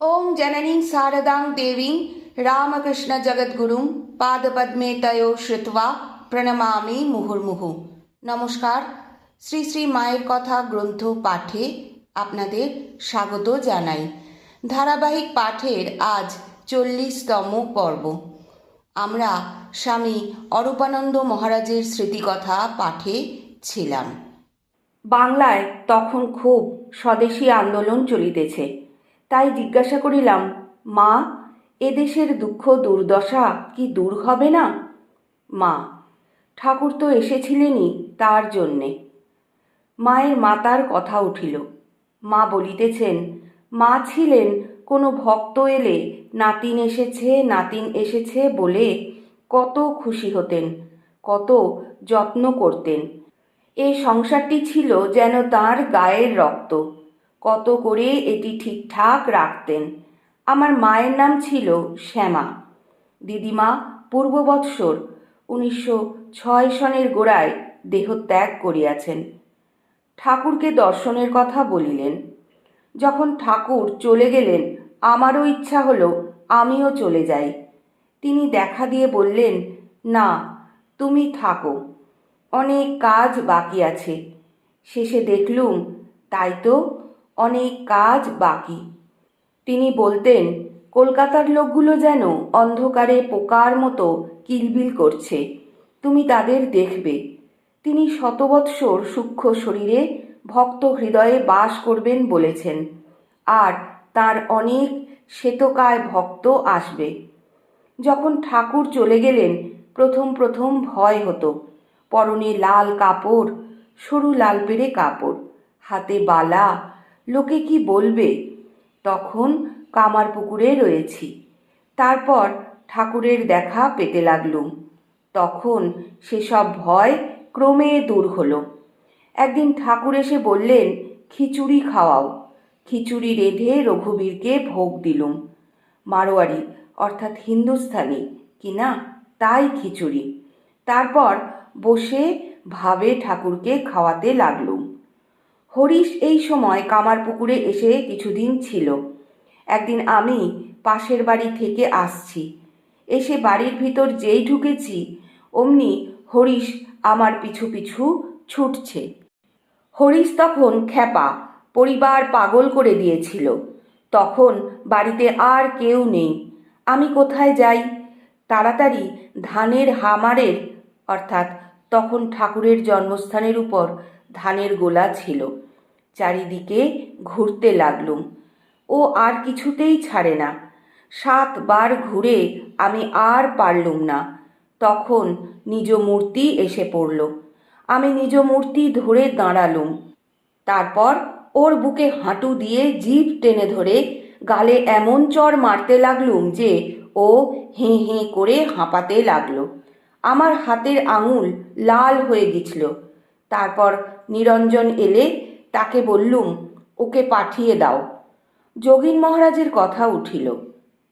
ॐ जननीं शारदां देवीं রামকৃষ্ণজগদ্গুরুং পাদপদ্মে তয়ো শ্রুত্বা প্রণমামি মুহুর্মুহু নমস্কার শ্রী শ্রী মায়ের কথা গ্রন্থ পাঠে আপনাদের স্বাগত জানাই ধারাবাহিক পাঠের আজ চল্লিশতম পর্ব আমরা স্বামী অরূপানন্দ মহারাজের স্মৃতিকথা পাঠে ছিলাম বাংলায় তখন খুব স্বদেশী আন্দোলন চলিতেছে তাই জিজ্ঞাসা করিলাম, মা এদেশের দুঃখ দুর্দশা কি দূর হবে না? মা, ঠাকুর তো এসেছিলেনই তার জন্যে। মায়ের মাতার কথা উঠিল। মা বলিতেছেন, মা ছিলেন, কোনো ভক্ত এলে নাতিন এসেছে নাতিন এসেছে বলে কত খুশি হতেন, কত যত্ন করতেন। এই সংসারটি ছিল যেন তার গায়ের রক্ত। কত করে এটি ঠিকঠাক রাখতেন। আমার মায়ের নাম ছিল শ্যামা। দিদিমা পূর্ববৎসর উনিশশো ছয় সনের গোড়ায় দেহত্যাগ করিয়াছেন। ঠাকুরকে দর্শনের কথা বলিলেন। যখন ঠাকুর চলে গেলেন, আমারও ইচ্ছা হলো আমিও চলে যাই। তিনি দেখা দিয়ে বললেন, না, তুমি থাকো। অনেক কাজ বাকি আছে। শেষে দেখলুম, তাই তো অনেক কাজ বাকি। তিনি বলতেন, কলকাতার লোকগুলো যেন অন্ধকারে পোকার মতো কিলবিল করছে। তুমি তাদের দেখবে। তিনি শতবৎসর সূক্ষ্ম শরীরে ভক্ত হৃদয়ে বাস করবেন বলেছেন, আর তার অনেক শ্বেতকায় ভক্ত আসবে। যখন ঠাকুর চলে গেলেন, প্রথম প্রথম ভয় হতো। পরনে লাল কাপড়, সরু লাল পেড়ে কাপড়, হাতে বালা লোকে কি বলবে? তখন কামার পুকুরে রয়েছি। তারপর ঠাকুরের দেখা পেতে লাগলুম। তখন সেসব ভয় ক্রমে দূর হলো। একদিন ঠাকুর এসে বললেন, খিচুড়ি খাওয়াও। খিচুড়ি রেঁধে রঘুবীরকে ভোগ দিলুম। মারোয়ারি, অর্থাৎ হিন্দুস্থানি কিনা তাই খিচুড়ি। তারপর বসে ভাবে ঠাকুরকে খাওয়াতে লাগলুম। হরিশ এই সময় কামার পুকুরে এসে কিছুদিন ছিল। একদিন আমি পাশের বাড়ি থেকে আসছি। এসে বাড়ির ভিতর যেই ঢুকেছি, অমনি হরিশ আমার পিছু পিছু ছুটছে। হরিশ তখন খ্যাপা, পরিবার পাগল করে দিয়েছিল। তখন বাড়িতে আর কেউ নেই। আমি কোথায় যাই? তাড়াতাড়ি ধানের হামারের, অর্থাৎ তখন ঠাকুরের জন্মস্থানের উপর ধানের গোলা ছিল। চারিদিকে ঘুরতে লাগলুম। ও আর কিছুতেই ছাড়ে না। সাতবার ঘুরে আমি আর পারলুম না। তখন নিজ মূর্তি এসে পড়ল। আমি নিজ মূর্তি ধরে দাঁড়ালুম। তারপর ওর বুকে হাঁটু দিয়ে জিভ টেনে ধরে গালে এমন চর মারতে লাগলুম যে ও হেঁ হেঁ করে হাঁপাতে লাগল। আমার হাতের আঙুল লাল হয়ে গেছিল। তারপর নিরঞ্জন এলে তাকে বললুম, ওকে পাঠিয়ে দাও। যোগীন মহারাজের কথা উঠিল।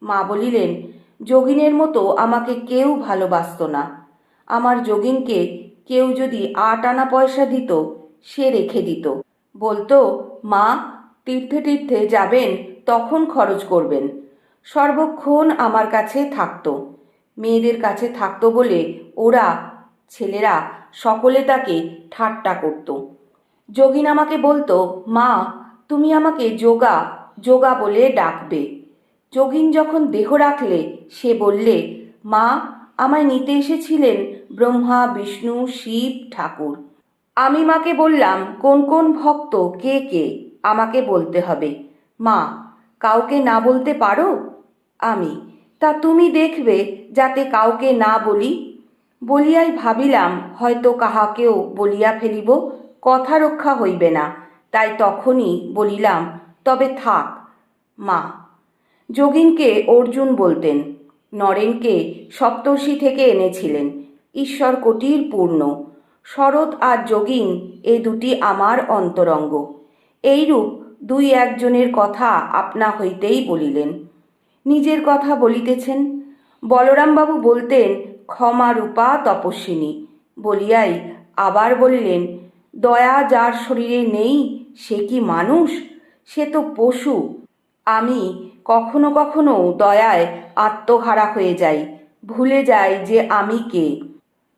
মা বলিলেন, যোগিনের মতো আমাকে কেউ ভালোবাসত না। আমার যোগিনকে কেউ যদি আট আনা পয়সা দিত, সে রেখে দিত। বলতো, মা, তীর্থে তীর্থে যাবেন, তখন খরচ করবেন। সর্বক্ষণ আমার কাছে থাকতো। মেয়েদের কাছে থাকতো বলে ওরা, ছেলেরা সকলে তাকে ঠাট্টা করত। যোগিন আমাকে বলতো, মা, তুমি আমাকে যোগা যোগা বলে ডাকবে। যোগিন যখন দেহ রাখলে, সে বললে, মা, আমায় নিতে এসেছিলেন ব্রহ্মা, বিষ্ণু, শিব, ঠাকুর। আমি মাকে বললাম, কোন কোন ভক্ত, কে কে? আমাকে বলতে হবে। মা, কাউকে না বলতে পারো? আমি, তা তুমি দেখবে, যাতে কাউকে না বলি বলিয়াই ভাবিলাম, হয়তো কাহাকেও বলিয়া ফেলিব, কথা রক্ষা হইবে না। তাই তখনই বলিলাম, তবে থাক। মা, যোগিনকে অর্জুন বলতেন। নরেনকে সপ্তর্ষি থেকে এনেছিলেন। ঈশ্বর কোটির পূর্ণ। শরৎ আর যোগিন এ দুটি আমার অন্তরঙ্গ। এইরূপ দুই একজনের কথা আপনা হইতেই বলিলেন। নিজের কথা বলিতেছেন। বলরামবাবু বলতেন ক্ষমা রূপা তপস্বিনী। বলিয়াই আবার বলিলেন, দয়া যার শরীরে নেই, সে কি মানুষ? সে তো পশু। আমি কখনো কখনো দয়ায় আত্মহারা হয়ে যাই। ভুলে যাই যে আমি কে।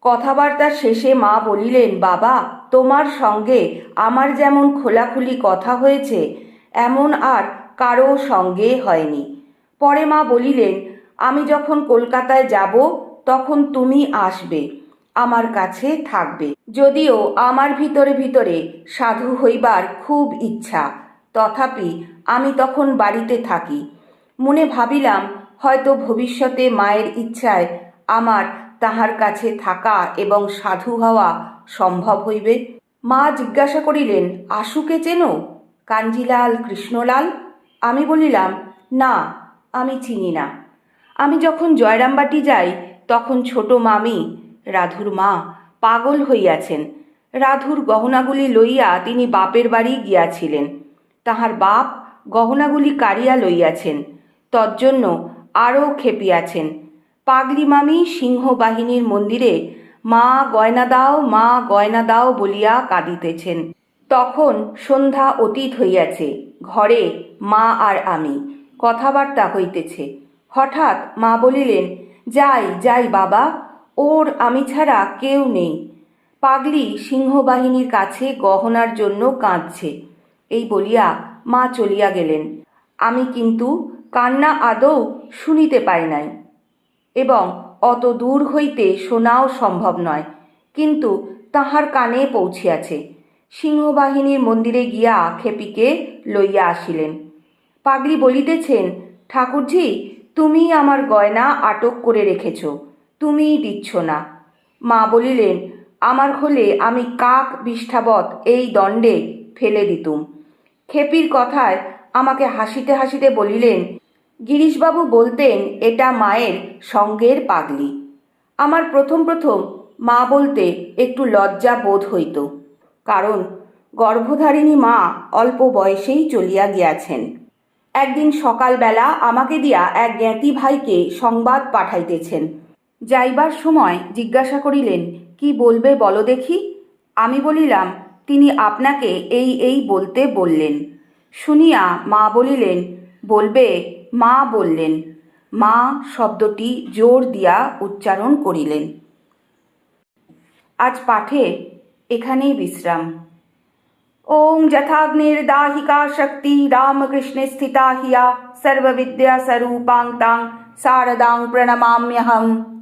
কথাবার্তার শেষে মা বলিলেন, বাবা, তোমার সঙ্গে আমার যেমন খোলাখুলি কথা হয়েছে, এমন আর কারও সঙ্গে হয়নি। পরে মা বলিলেন, আমি যখন কলকাতায় যাব তখন তুমি আসবে, আমার কাছে থাকবে। যদিও আমার ভিতরে ভিতরে সাধু হইবার খুব ইচ্ছা, তথাপি আমি তখন বাড়িতে থাকি। মনে ভাবিলাম, হয়তো ভবিষ্যতে মায়ের ইচ্ছায় আমার তাহার কাছে থাকা এবং সাধু হওয়া সম্ভব হইবে। মা জিজ্ঞাসা করিলেন, আশুকে চেনো? কাঞ্জিলাল, কৃষ্ণলাল? আমি বলিলাম, না, আমি চিনি না। আমি যখন জয়রামবাটি যাই তখন ছোট মামি, রাধুর মা, পাগল হইয়াছেন। রাধুর গহনাগুলি লইয়া তিনি বাপের বাড়ি গিয়াছিলেন। তাহার বাপ গহনাগুলি কাড়িয়া লইয়াছেন, তজ্জন্য আরও খেপিয়াছেন। পাগলি মামি সিংহবাহিনীর মন্দিরে, মা গয়না দাও, মা গয়না দাও বলিয়া কাঁদিতেছেন। তখন সন্ধ্যা অতীত হইয়াছে, ঘরে মা আর আমি কথাবার্তা হইতেছে। হঠাৎ মা বলিলেন যাই যাই বাবা, ওর আমি ছাড়া কেউ নেই। পাগলি সিংহবাহিনীর কাছে গহনার জন্য কাঁদছে। এই বলিয়া মা চলিয়া গেলেন। আমি কিন্তু কান্না আদৌ শুনিতে পাই নাই। এবং অত দূর হইতে শোনাও সম্ভব নয়। কিন্তু তাহার কানে পৌঁছিয়াছে। সিংহবাহিনীর মন্দিরে গিয়া খেপিকে লইয়া আসিলেন। পাগলি বলিতেছেন, ঠাকুরজি তুমি আমার গয়না আটক করে রেখেছ, তুমিই দিচ্ছ না। মা বলিলেন, আমার হলে আমি কাক বিষ্ঠাবৎ এই দণ্ডে ফেলে দিতুম। খেপির কথায় আমাকে হাসিতে হাসিতে বলিলেন, গিরিশবাবু বলতেন, এটা মায়ের সঙ্গের পাগলি। আমার প্রথম প্রথম মা বলতে একটু লজ্জা বোধ হইত, কারণ গর্ভধারিণী মা অল্প বয়সেই চলিয়া গিয়াছেন। একদিন সকালবেলা আমাকে দিয়া এক জ্ঞাতি ভাইকে সংবাদ পাঠাইতেছেন। যাইবার সময় জিজ্ঞাসা করিলেন, কি বলবে বলো দেখি? আমি বলিলাম, তিনি আপনাকে এই এই বলতে বললেন। শুনিয়া মা বলিলেন, বলবে। মা বললেন, মা শব্দটি জোর দিয়া উচ্চারণ করিলেন। আজ পাঠে এখানেই বিশ্রাম। ओम जथाग्निर्दाहिका शक्ति राम कृष्ण स्थिता हिया सर्वविद्या स्वरूपांगतां शारदां प्रणमाम्यहम्।